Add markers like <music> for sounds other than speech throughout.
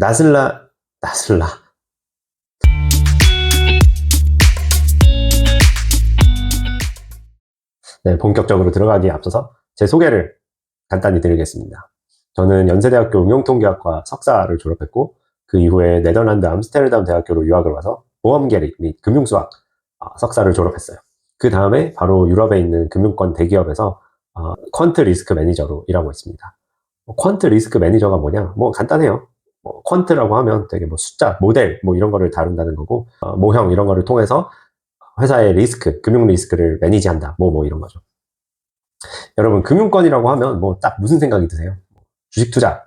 나슬라, 나슬라. 네, 본격적으로 들어가기에 앞서서 제 소개를 간단히 드리겠습니다. 저는 연세대학교 응용통계학과 석사를 졸업했고, 그 이후에 네덜란드 암스테르담 대학교로 유학을 와서 보험계리 및 금융수학 아, 석사를 졸업했어요. 그 다음에 바로 유럽에 있는 금융권 대기업에서 어, 퀀트 리스크 매니저로 일하고 있습니다. 뭐 퀀트 리스크 매니저가 뭐냐? 뭐 간단해요. 뭐 퀀트라고 하면 되게 뭐 숫자, 모델 뭐 이런 거를 다룬다는 거고 어, 모형 이런 거를 통해서 회사의 리스크, 금융 리스크를 매니지한다. 뭐뭐 이런 거죠. 여러분 금융권이라고 하면 뭐 딱 무슨 생각이 드세요? 주식 투자,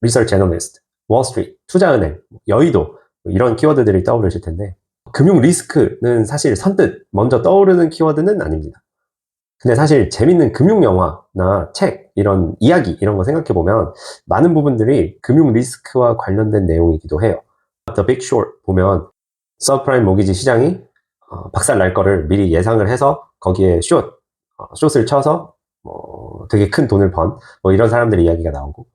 리서치 애널리스트, 월스트리트, 투자은행, 여의도 뭐 이런 키워드들이 떠오르실 텐데 금융 리스크는 사실 선뜻 먼저 떠오르는 키워드는 아닙니다. 근데 사실 재밌는 금융 영화나 책 이런 이야기 이런 거 생각해 보면 많은 부분들이 금융 리스크와 관련된 내용이기도 해요. The Big Short 보면 서프라임 모기지 시장이 어, 박살 날 거를 미리 예상을 해서 거기에 숏, 어, 숏을 쳐서 뭐 되게 큰 돈을 번 뭐 이런 사람들의 이야기가 나오고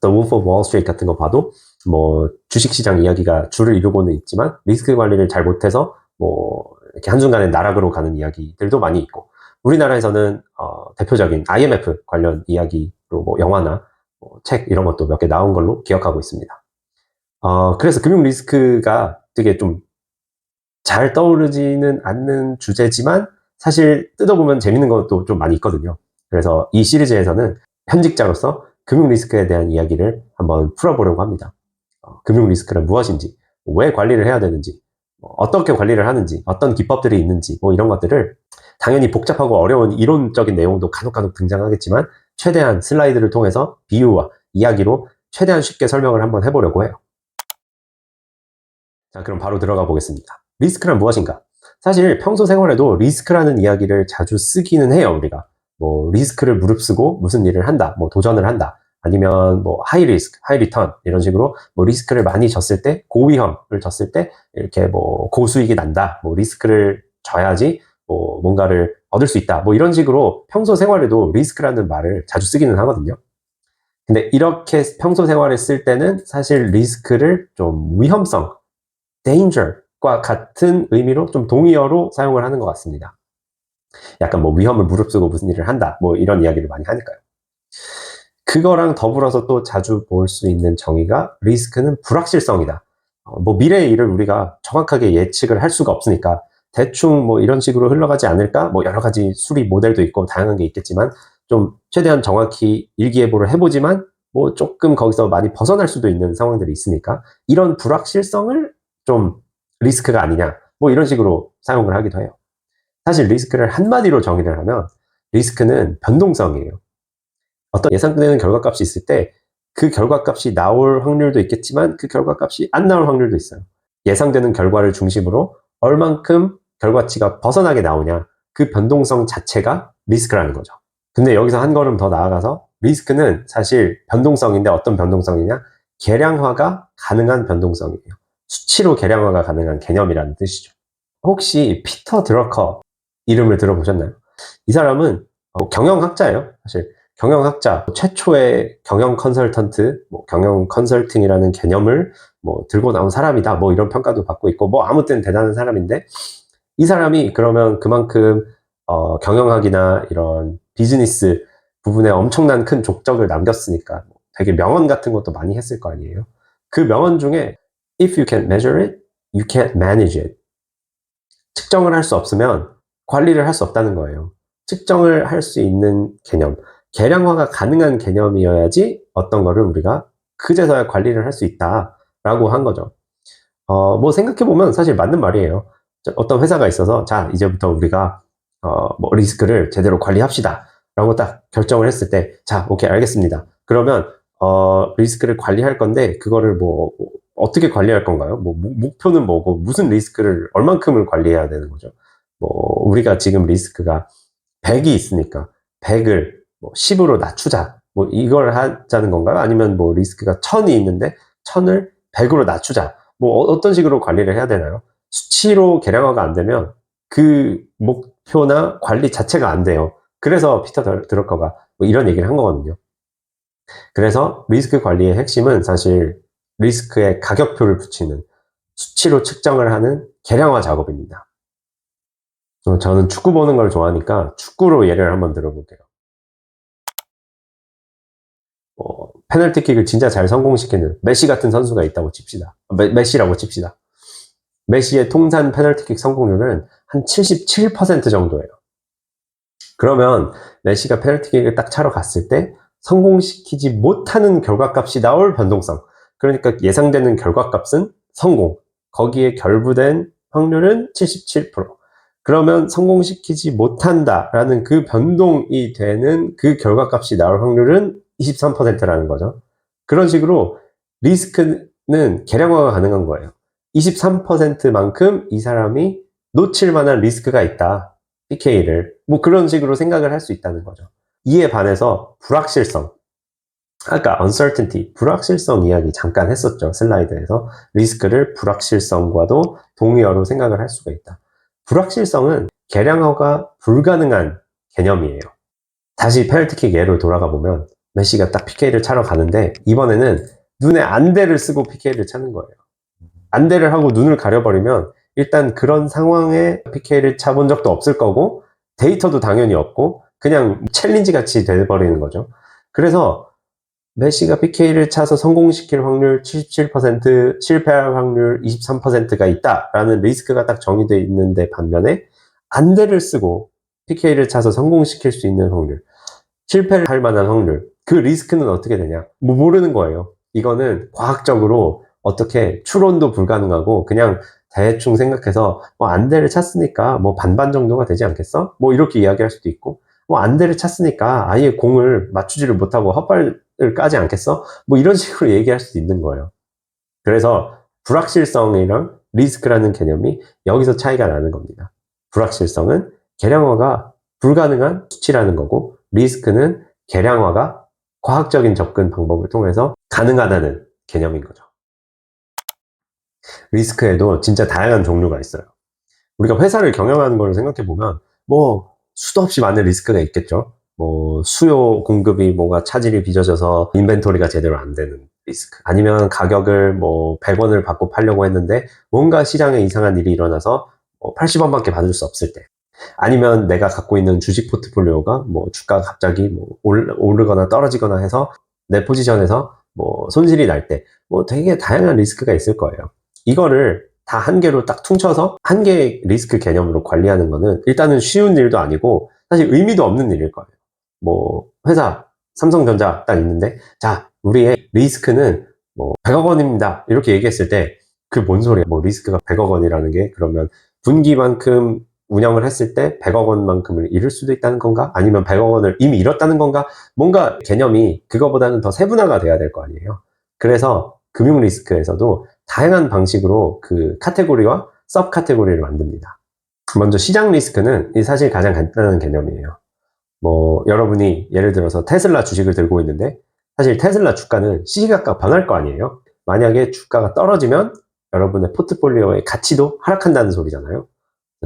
The Wolf of Wall Street 같은 거 봐도 뭐 주식시장 이야기가 줄을 이루고는 있지만 리스크 관리를 잘 못해서 뭐 이렇게 한순간에 나락으로 가는 이야기들도 많이 있고 우리나라에서는 어, 대표적인 IMF 관련 이야기로 뭐 영화나 뭐 책 이런 것도 몇 개 나온 걸로 기억하고 있습니다. 어, 그래서 금융 리스크가 되게 좀 잘 떠오르지는 않는 주제지만 사실 뜯어보면 재밌는 것도 좀 많이 있거든요. 그래서 이 시리즈에서는 현직자로서 금융 리스크에 대한 이야기를 한번 풀어보려고 합니다. 어, 금융 리스크는 무엇인지, 왜 관리를 해야 되는지, 뭐 어떻게 관리를 하는지, 어떤 기법들이 있는지, 뭐 이런 것들을 당연히 복잡하고 어려운 이론적인 내용도 간혹간혹 등장하겠지만 최대한 슬라이드를 통해서 비유와 이야기로 최대한 쉽게 설명을 한번 해보려고 해요. 자, 그럼 바로 들어가 보겠습니다. 리스크란 무엇인가? 사실 평소 생활에도 리스크라는 이야기를 자주 쓰기는 해요, 우리가. 뭐, 리스크를 무릅쓰고 무슨 일을 한다, 뭐, 도전을 한다. 아니면 뭐, 하이 리스크, 하이 리턴, 이런 식으로 뭐, 리스크를 많이 졌을 때, 고위험을 졌을 때, 이렇게 뭐, 고수익이 난다. 뭐, 리스크를 져야지 뭐 뭔가를 얻을 수 있다. 뭐 이런 식으로 평소 생활에도 리스크라는 말을 자주 쓰기는 하거든요. 근데 이렇게 평소 생활에 쓸 때는 사실 리스크를 좀 위험성, danger과 같은 의미로 좀 동의어로 사용을 하는 것 같습니다. 약간 뭐 위험을 무릅쓰고 무슨 일을 한다. 뭐 이런 이야기를 많이 하니까요. 그거랑 더불어서 또 자주 볼 수 있는 정의가 리스크는 불확실성이다. 어, 뭐 미래의 일을 우리가 정확하게 예측을 할 수가 없으니까 대충 뭐 이런 식으로 흘러가지 않을까? 뭐 여러 가지 수리 모델도 있고 다양한 게 있겠지만 좀 최대한 정확히 일기예보를 해보지만 뭐 조금 거기서 많이 벗어날 수도 있는 상황들이 있으니까 이런 불확실성을 좀 리스크가 아니냐 뭐 이런 식으로 사용을 하기도 해요. 사실 리스크를 한마디로 정의를 하면 리스크는 변동성이에요. 어떤 예상되는 결과값이 있을 때 그 결과값이 나올 확률도 있겠지만 그 결과값이 안 나올 확률도 있어요. 예상되는 결과를 중심으로 얼만큼 결과치가 벗어나게 나오냐 그 변동성 자체가 리스크라는 거죠. 근데 여기서 한 걸음 더 나아가서 리스크는 사실 변동성인데 어떤 변동성이냐 계량화가 가능한 변동성이에요. 수치로 계량화가 가능한 개념이라는 뜻이죠. 혹시 피터 드러커 이름을 들어보셨나요? 이 사람은 어, 경영학자예요. 사실 경영학자 최초의 경영 컨설턴트, 뭐 경영 컨설팅이라는 개념을 뭐 들고 나온 사람이다. 뭐 이런 평가도 받고 있고 뭐 아무튼 대단한 사람인데 이 사람이 그러면 그만큼 어, 경영학이나 이런 비즈니스 부분에 엄청난 큰 족적을 남겼으니까 되게 명언 같은 것도 많이 했을 거 아니에요. 그 명언 중에 If you can't measure it, you can't manage it. 측정을 할 수 없으면 관리를 할 수 없다는 거예요. 측정을 할 수 있는 개념, 계량화가 가능한 개념이어야지 어떤 거를 우리가 그제서야 관리를 할 수 있다라고 한 거죠. 어, 뭐 생각해보면 사실 맞는 말이에요. 어떤 회사가 있어서 자 이제부터 우리가 어, 뭐 리스크를 제대로 관리합시다 라고 딱 결정을 했을 때 자 오케이 알겠습니다 그러면 어, 리스크를 관리할 건데 그거를 뭐 어떻게 관리할 건가요? 뭐 목표는 뭐고 무슨 리스크를 얼만큼을 관리해야 되는 거죠? 뭐 우리가 지금 리스크가 100이 있으니까 100을 뭐 10으로 낮추자 뭐 이걸 하자는 건가요? 아니면 뭐 리스크가 1000이 있는데 1000을 100으로 낮추자 뭐 어떤 식으로 관리를 해야 되나요? 수치로 계량화가 안 되면 그 목표나 관리 자체가 안 돼요. 그래서 피터 드러커가 뭐 이런 얘기를 한 거거든요. 그래서 리스크 관리의 핵심은 사실 리스크에 가격표를 붙이는 수치로 측정을 하는 계량화 작업입니다. 어, 저는 축구 보는 걸 좋아하니까 축구로 예를 한번 들어볼게요. 어, 페널티킥을 진짜 잘 성공시키는 메시 같은 선수가 있다고 칩시다. 메, 메시라고 칩시다. 메시의 통산 페널티킥 성공률은 한 77% 정도예요. 그러면 메시가 페널티킥을 딱 차러 갔을 때 성공시키지 못하는 결과값이 나올 변동성. 그러니까 예상되는 결과값은 성공. 거기에 결부된 확률은 77%. 그러면 성공시키지 못한다라는 그 변동이 되는 그 결과값이 나올 확률은 23%라는 거죠. 그런 식으로 리스크는 계량화가 가능한 거예요. 23%만큼 이 사람이 놓칠 만한 리스크가 있다. PK를. 뭐 그런 식으로 생각을 할 수 있다는 거죠. 이에 반해서 불확실성. 아까 uncertainty, 불확실성 이야기 잠깐 했었죠. 슬라이드에서. 리스크를 불확실성과도 동의어로 생각을 할 수가 있다. 불확실성은 계량화가 불가능한 개념이에요. 다시 페널티킥 예로 돌아가 보면 메시가 딱 PK를 차러 가는데 이번에는 눈에 안대를 쓰고 PK를 차는 거예요. 안대를 하고 눈을 가려버리면 일단 그런 상황에 PK를 차본 적도 없을 거고 데이터도 당연히 없고 그냥 챌린지 같이 돼버리는 거죠. 그래서 메시가 PK를 차서 성공시킬 확률 77%, 실패할 확률 23%가 있다라는 리스크가 딱 정의되어 있는데 반면에 안대를 쓰고 PK를 차서 성공시킬 수 있는 확률, 실패를 할 만한 확률, 그 리스크는 어떻게 되냐? 뭐 모르는 거예요. 이거는 과학적으로 어떻게 추론도 불가능하고 그냥 대충 생각해서 뭐 안대를 찼으니까 뭐 반반 정도가 되지 않겠어? 뭐 이렇게 이야기할 수도 있고 뭐 안대를 찼으니까 아예 공을 맞추지를 못하고 헛발을 까지 않겠어? 뭐 이런 <laughs> 식으로 얘기할 수도 있는 거예요. 그래서 불확실성이랑 리스크라는 개념이 여기서 차이가 나는 겁니다. 불확실성은 계량화가 불가능한 수치라는 거고 리스크는 계량화가 과학적인 접근 방법을 통해서 가능하다는 개념인 거죠. 리스크에도 진짜 다양한 종류가 있어요. 우리가 회사를 경영하는 걸 생각해 보면 뭐 수도 없이 많은 리스크가 있겠죠. 뭐 수요 공급이 뭔가 차질이 빚어져서 인벤토리가 제대로 안 되는 리스크. 아니면 가격을 뭐 100원을 받고 팔려고 했는데 뭔가 시장에 이상한 일이 일어나서 뭐 80원밖에 받을 수 없을 때. 아니면 내가 갖고 있는 주식 포트폴리오가 뭐 주가가 갑자기 뭐 오르거나 떨어지거나 해서 내 포지션에서 뭐 손실이 날 때 뭐 되게 다양한 리스크가 있을 거예요. 이거를 다 한 개로 딱 퉁쳐서 한 개의 리스크 개념으로 관리하는 거는 일단은 쉬운 일도 아니고 사실 의미도 없는 일일 거예요. 뭐 회사 삼성전자 딱 있는데 자 우리의 리스크는 뭐 100억 원입니다 이렇게 얘기했을 때 그 뭔 소리야 뭐 리스크가 100억 원이라는 게 그러면 분기만큼 운영을 했을 때 100억 원만큼을 잃을 수도 있다는 건가? 아니면 100억 원을 이미 잃었다는 건가? 뭔가 개념이 그거보다는 더 세분화가 돼야 될 거 아니에요. 그래서 금융 리스크에서도 다양한 방식으로 그 카테고리와 섭 카테고리를 만듭니다. 먼저 시장 리스크는 사실 가장 간단한 개념이에요. 뭐 여러분이 예를 들어서 테슬라 주식을 들고 있는데 사실 테슬라 주가는 시시각각 변할 거 아니에요. 만약에 주가가 떨어지면 여러분의 포트폴리오의 가치도 하락한다는 소리잖아요.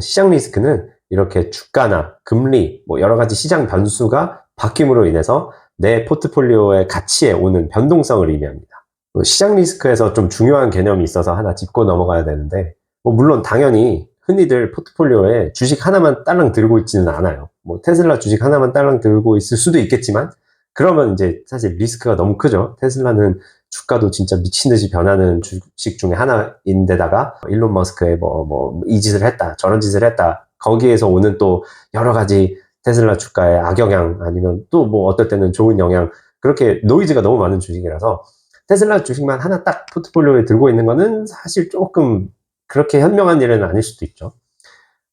시장 리스크는 이렇게 주가나 금리, 뭐 여러 가지 시장 변수가 바뀜으로 인해서 내 포트폴리오의 가치에 오는 변동성을 의미합니다. 뭐 시장 리스크에서 좀 중요한 개념이 있어서 하나 짚고 넘어가야 되는데, 뭐 물론 당연히 흔히들 포트폴리오에 주식 하나만 딸랑 들고 있지는 않아요. 뭐 테슬라 주식 하나만 딸랑 들고 있을 수도 있겠지만, 그러면 이제 사실 리스크가 너무 크죠. 테슬라는 주가도 진짜 미친 듯이 변하는 주식 중에 하나인데다가 일론 머스크의 뭐 뭐 이 짓을 했다 저런 짓을 했다 거기에서 오는 또 여러 가지 테슬라 주가의 악영향 아니면 또 뭐 어떨 때는 좋은 영향 그렇게 노이즈가 너무 많은 주식이라서 테슬라 주식만 하나 딱 포트폴리오에 들고 있는 거는 사실 조금 그렇게 현명한 일은 아닐 수도 있죠.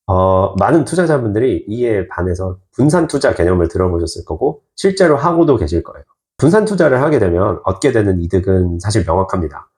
어, 많은 투자자분들이 이에 반해서 분산 투자 개념을 들어보셨을 거고 실제로 하고도 계실 거예요. 분산 투자를 하게 되면 얻게 되는 이득은 사실 명확합니다.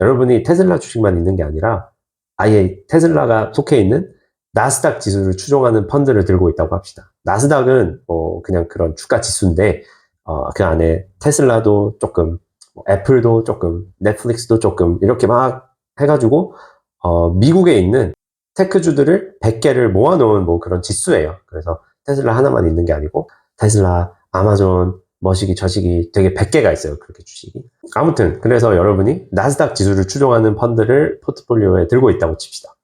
여러분이 테슬라 주식만 있는 게 아니라 아예 테슬라가 속해 있는 나스닥 지수를 추종하는 펀드를 들고 있다고 합시다. 나스닥은 뭐 그냥 그런 주가 지수인데 어, 그 안에 테슬라도 조금, 뭐 애플도 조금, 넷플릭스도 조금 이렇게 막 해가지고 어, 미국에 있는 테크주들을 100개를 모아놓은 뭐 그런 지수예요. 그래서 테슬라 하나만 있는 게 아니고 테슬라, 아마존, 머시기 저시기 되게 100개가 있어요. 그렇게 주식이. 아무튼 그래서 여러분이 나스닥 지수를 추종하는 펀드를 포트폴리오에 들고 있다고 칩시다.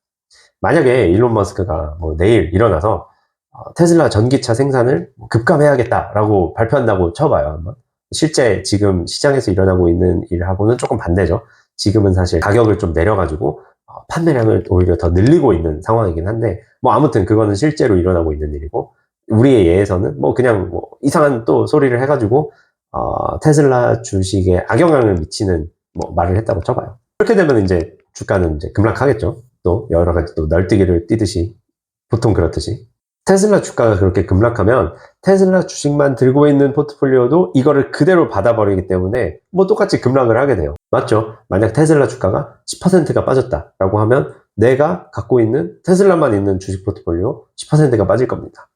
만약에 일론 머스크가 뭐 내일 일어나서 어, 테슬라 전기차 생산을 뭐 급감해야겠다라고 발표한다고 쳐봐요. 한번. 실제 지금 시장에서 일어나고 있는 일하고는 조금 반대죠. 지금은 사실 가격을 좀 내려가지고 어, 판매량을 오히려 더 늘리고 있는 상황이긴 한데 뭐 아무튼 그거는 실제로 일어나고 있는 일이고 우리의 예에서는 뭐 그냥 뭐 이상한 또 소리를 해가지고 어, 테슬라 주식에 악영향을 미치는 뭐 말을 했다고 쳐봐요. 그렇게 되면 이제 주가는 이제 급락하겠죠. 또 여러 가지 또 널뛰기를 뛰듯이 보통 그렇듯이 테슬라 주가가 그렇게 급락하면 테슬라 주식만 들고 있는 포트폴리오도 이거를 그대로 받아버리기 때문에 뭐 똑같이 급락을 하게 돼요. 맞죠? 만약 테슬라 주가가 10%가 빠졌다라고 하면 내가 갖고 있는 테슬라만 있는 주식 포트폴리오 10%가 빠질 겁니다.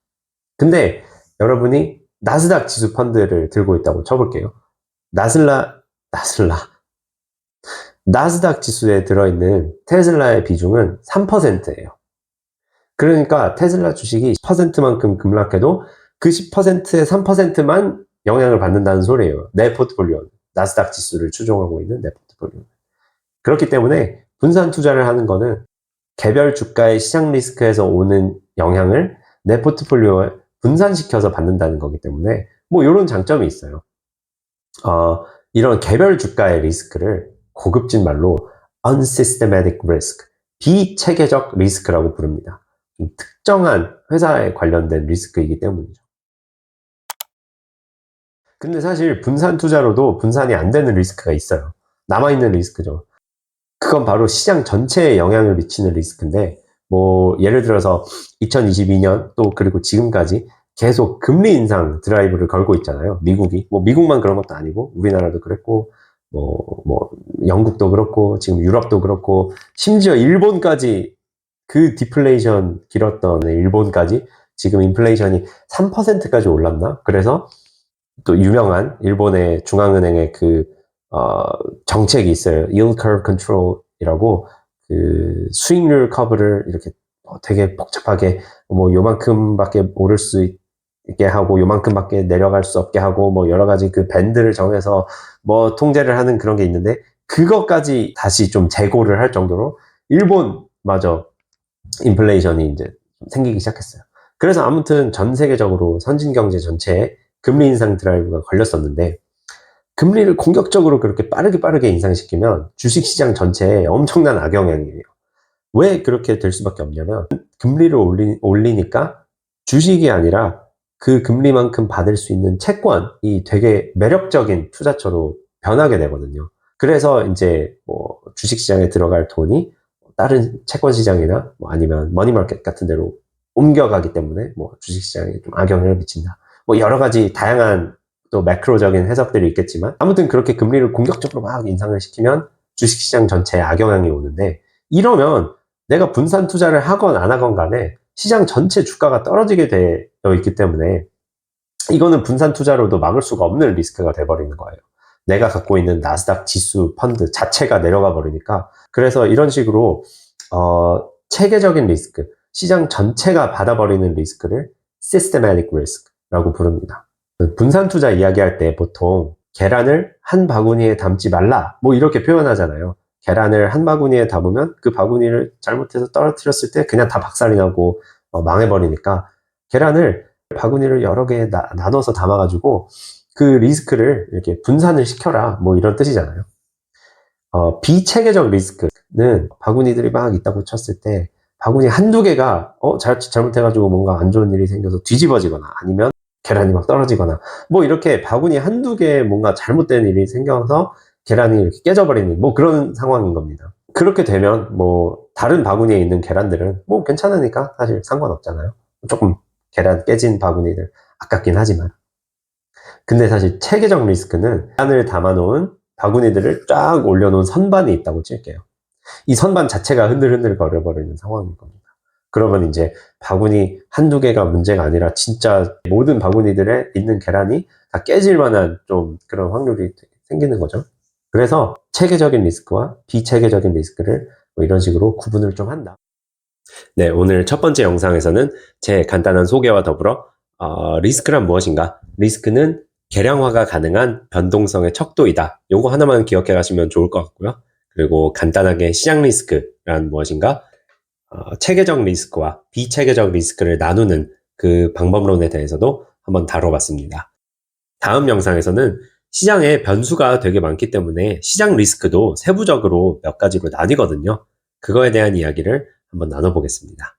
근데 여러분이 나스닥 지수 펀드를 들고 있다고 쳐볼게요. 나슬라, 나슬라. 나스닥 지수에 들어있는 테슬라의 비중은 3%예요. 그러니까 테슬라 주식이 10%만큼 급락해도 그 10%의 3%만 영향을 받는다는 소리예요. 내 포트폴리오. 나스닥 지수를 추종하고 있는 내 포트폴리오. 그렇기 때문에 분산 투자를 하는 거는 개별 주가의 시장 리스크에서 오는 영향을 내 포트폴리오에 분산시켜서 받는다는 거기 때문에 뭐 이런 장점이 있어요. 어, 이런 개별 주가의 리스크를 고급진 말로 unsystematic risk, 비체계적 리스크라고 부릅니다. 좀 특정한 회사에 관련된 리스크이기 때문이죠. 근데 사실 분산 투자로도 분산이 안 되는 리스크가 있어요. 남아있는 리스크죠. 그건 바로 시장 전체에 영향을 미치는 리스크인데, 뭐, 예를 들어서 2022년 또 그리고 지금까지 계속 금리 인상 드라이브를 걸고 있잖아요. 미국이. 뭐, 미국만 그런 것도 아니고, 우리나라도 그랬고, 뭐, 뭐, 영국도 그렇고, 지금 유럽도 그렇고, 심지어 일본까지 그 디플레이션 길었던 일본까지 지금 인플레이션이 3%까지 올랐나? 그래서 또 유명한 일본의 중앙은행의 그, 어, 정책이 있어요. yield curve control이라고 그 수익률 커브를 이렇게 되게 복잡하게 뭐 요만큼밖에 오를 수 있게 하고 요만큼밖에 내려갈 수 없게 하고 뭐 여러 가지 그 밴드를 정해서 뭐 통제를 하는 그런 게 있는데 그것까지 다시 좀 재고를 할 정도로 일본 마저 인플레이션이 이제 생기기 시작했어요. 그래서 아무튼 전 세계적으로 선진 경제 전체에 금리 인상 드라이브가 걸렸었는데 금리를 공격적으로 그렇게 빠르게 빠르게 인상시키면 주식 시장 전체에 엄청난 악영향이에요. 왜 그렇게 될 수밖에 없냐면 금리를 올리, 올리니까 주식이 아니라 그 금리만큼 받을 수 있는 채권이 되게 매력적인 투자처로 변하게 되거든요. 그래서 이제 뭐 주식 시장에 들어갈 돈이 다른 채권 시장이나 뭐 아니면 머니마켓 같은 데로 옮겨가기 때문에 뭐 주식 시장에 좀 악영향을 미친다. 뭐 여러 가지 다양한 또 매크로적인 해석들이 있겠지만 아무튼 그렇게 금리를 공격적으로 막 인상을 시키면 주식 시장 전체에 악영향이 오는데 이러면 내가 분산 투자를 하건 안 하건 간에 시장 전체 주가가 떨어지게 되어 있기 때문에 이거는 분산 투자로도 막을 수가 없는 리스크가 돼버리는 거예요. 내가 갖고 있는 나스닥 지수 펀드 자체가 내려가 버리니까 그래서 이런 식으로 어, 체계적인 리스크, 시장 전체가 받아버리는 리스크를 systematic risk라고 부릅니다. 분산 투자 이야기할 때 보통 계란을 한 바구니에 담지 말라 뭐 이렇게 표현하잖아요. 계란을 한 바구니에 담으면 그 바구니를 잘못해서 떨어뜨렸을 때 그냥 다 박살이 나고 어, 망해버리니까 계란을 바구니를 여러 개 나, 나눠서 담아가지고 그 리스크를 이렇게 분산을 시켜라 뭐 이런 뜻이잖아요. 어, 비체계적 리스크는 바구니들이 막 있다고 쳤을 때 바구니 한두 개가 어, 잘, 잘못해가지고 뭔가 안 좋은 일이 생겨서 뒤집어지거나 아니면 계란이 막 떨어지거나 뭐 이렇게 바구니 한두 개 뭔가 잘못된 일이 생겨서 계란이 이렇게 깨져버리는 뭐 그런 상황인 겁니다. 그렇게 되면 뭐 다른 바구니에 있는 계란들은 뭐 괜찮으니까 사실 상관없잖아요. 조금 계란 깨진 바구니들 아깝긴 하지만 근데 사실 체계적 리스크는 계란을 담아놓은 바구니들을 쫙 올려놓은 선반이 있다고 칠게요. 이 선반 자체가 흔들흔들 거려버리는 상황인 겁니다. 그러면 이제 바구니 한두 개가 문제가 아니라 진짜 모든 바구니들에 있는 계란이 다 깨질 만한 좀 그런 확률이 생기는 거죠. 그래서 체계적인 리스크와 비체계적인 리스크를 뭐 이런 식으로 구분을 좀 한다. 네, 오늘 첫 번째 영상에서는 제 간단한 소개와 더불어 어, 리스크란 무엇인가? 리스크는 개량화가 가능한 변동성의 척도이다. 요거 하나만 기억해 가시면 좋을 것 같고요. 그리고 간단하게 시장 리스크란 무엇인가? 어, 체계적 리스크와 비체계적 리스크를 나누는 그 방법론에 대해서도 한번 다뤄봤습니다. 다음 영상에서는 시장에 변수가 되게 많기 때문에 시장 리스크도 세부적으로 몇 가지로 나뉘거든요. 그거에 대한 이야기를 한번 나눠보겠습니다.